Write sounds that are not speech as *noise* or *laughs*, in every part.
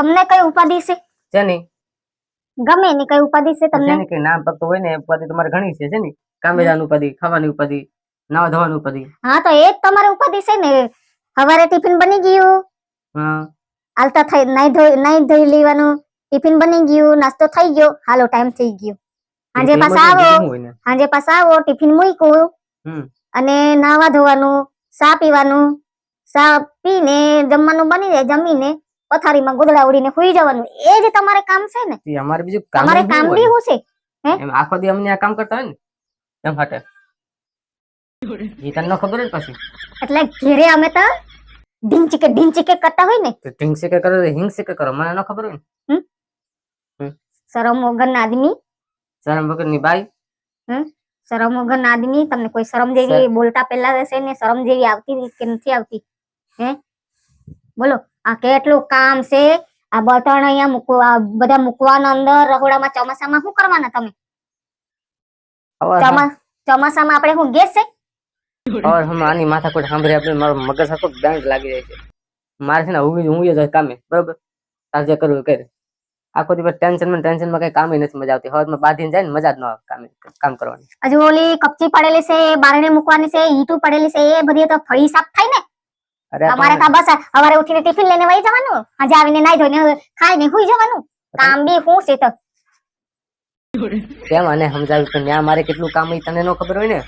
તમને કઈ ઉપાધિ છે? જેની? ગમે એની કઈ ઉપાધિ છે તમને? જેની કે નામ ફક્ત હોય ને ઉપાધિ તમારે ઘણી છે જેની? ને ઉપાધિ ખાવાની ઉપાધિ નાવા ધોવાની ઉપાધિ. હા તો એ જ તમારે ઉપાધિ છે ને. સવારે ટિફિન બની ગયું. હા. હાલતા થઈ નહીં ધોઈ નહીં ધોઈ લેવાનું. ટિફિન બની ગયું નાસ્તો થઈ ગયો. હાલો ટાઈમ થઈ ગયો. સાંજે પાછા આવો. સાંજે પાછા આવો ટિફિન મૂક્યું. હમ. અને નાવા ધોવાનું ચા પીવાનું. ચા પીને જમવાનું બની જાય જમીને. પથારીમાં ગોદડા ઉડીને સુઈ જવાનું. એ જ તમારે કામ છે ને એ અમારે બીજું કામ તમારે કામ બી હું? છે એમ આખો દી અમને આ કામ કરતા હોય ને એમ હાટે. એ તને ખબર જ પછી? એટલે ઘેરે અમે તો ઢીંચકે ઢીંચકે કરતા હોય ને. ઢીંચકે કરો શેકે કરો મને ન ખબર હોય ને. શરમ વગરના આદમી. શરમ વગરની બાઈ શરમ વગરના આદમી તમને કોઈ શરમ જેવી બોલતા પહેલા હશે ને શરમ જેવી આવતી કે નથી આવતી? હે? બોલો. આ કેટલું કામ છે? આ બર્તન અહીંયા મૂકવા બધા મૂકવાના અંદર રહોડામાં ચોમાસામાં શું કરવાના તમે? ચોમાસામાં આપણે શું ગેસ છે? હવે હમ આની માથા કોઈ સાંભળી આપણે મારો મગજ આખો બેંક લાગી જાય છે. મારે છે ને હું હું જ કામે બરોબર? તાર કરવું કરે. આખો દિવસ કઈ કામ નથી મજા આવતી. હવે બાંધીને જાય ને મજા જ ન આવે કામ કામ કરવાની. હજુ ઓલી કપચી પડેલી છે બારણે મૂકવાની છે ઈટું પડેલી છે એ બધી તો ફળી સાફ થાય તમારે તો બસ સવારે ઉઠીને ટિફિન લઈને વહી જવાનું. આજે આવીને નાઈ ધોઈને ખાઈને હુઈ જવાનું. કામ બી હું છે તો? કેમ અને સમજાવ્યું કે ન્યા મારે કેટલું કામ હોય તને ન ખબર હોય ને?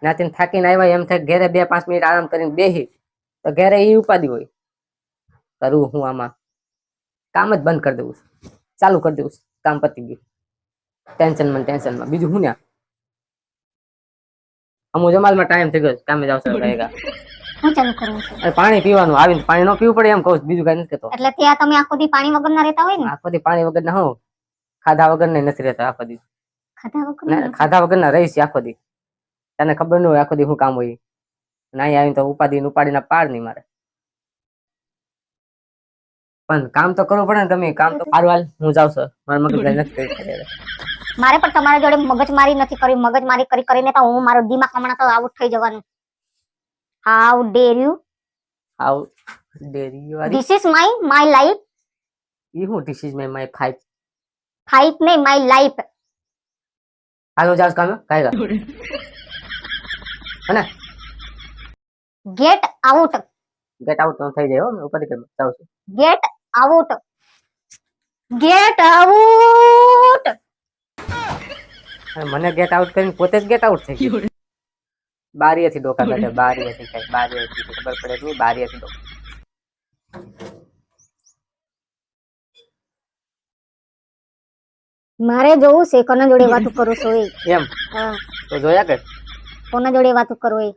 ત્યાંથી થાકીને આવ્યા એમ થાય ઘેરે બે પાંચ મિનિટ આરામ કરીને બેહી. તો ઘેરે એ ઉપાધિ હોય. કરું હું આમાં? કામ જ બંધ કરી દેવું છે. ચાલુ કરી દેવું છે. કામ પતી ગયું. ટેન્શનમાં ટેન્શનમાં બીજું શું ને અમુ જમાલમાં ટાઈમ થઈ ગયો કામે જાવ કહેગા. હું ચાલુ કરવું છે? પાણી પીવાનું આવીને પાણી ન પીવું પડે એમ કહું બીજું કઈ નથી કહેતો. એટલે ત્યાં તમે આખો દી પાણી વગર ના રહેતા હોય ને? આખો દી પાણી વગર ના હું ખાધા વગર ને નથી રહેતા આખો દી. ખાધા વગર ના, ખાધા વગર ના રહીશ આખો દી. તને ખબર ન હોય આખો દી શું કામ હોય. ના આવીને તો ઉપાધિ ઉપાડી ઉપાડીને પાડ નહીં મારે. પણ કામ તો કરવું પડે ને તમે કામ તો સારું હાલ હું જાઉં છું. મારા મગજ નથી કરી મારે પણ તમારા જોડે મગજમારી નથી કરી મગજમારી કરી કરીને તો હું મારો દિમાગ હમણાં તો આઉટ થઈ જવાનું. હાઉ ડેર યુ આવ ડેરી વાળી this is my my life ઈ હું this is my fight fight નહીં માય લાઈફ હાલો જાઉં છું કામે કાંઈ અને ગેટ આઉટ ગેટ આઉટ તો થઈ જાય હો મેં ઉપાધિ કરી જાઉં છું ગેટ આઉટ ગેટ આઉટ અને મને ગેટ આઉટ કરીને પોતે જ ગેટ આઉટ થઈ ગયું બારીએથી ડોકા કાઢે બારીએથી કઈ બારીએથી ખબર પડે નહીં બારીએથી ડોકા. મારે જોવું છે કોના જોડે વાત *laughs* કરું છું એમ? હા, તો જોયા કે કોના જોડે વાત કરું એ?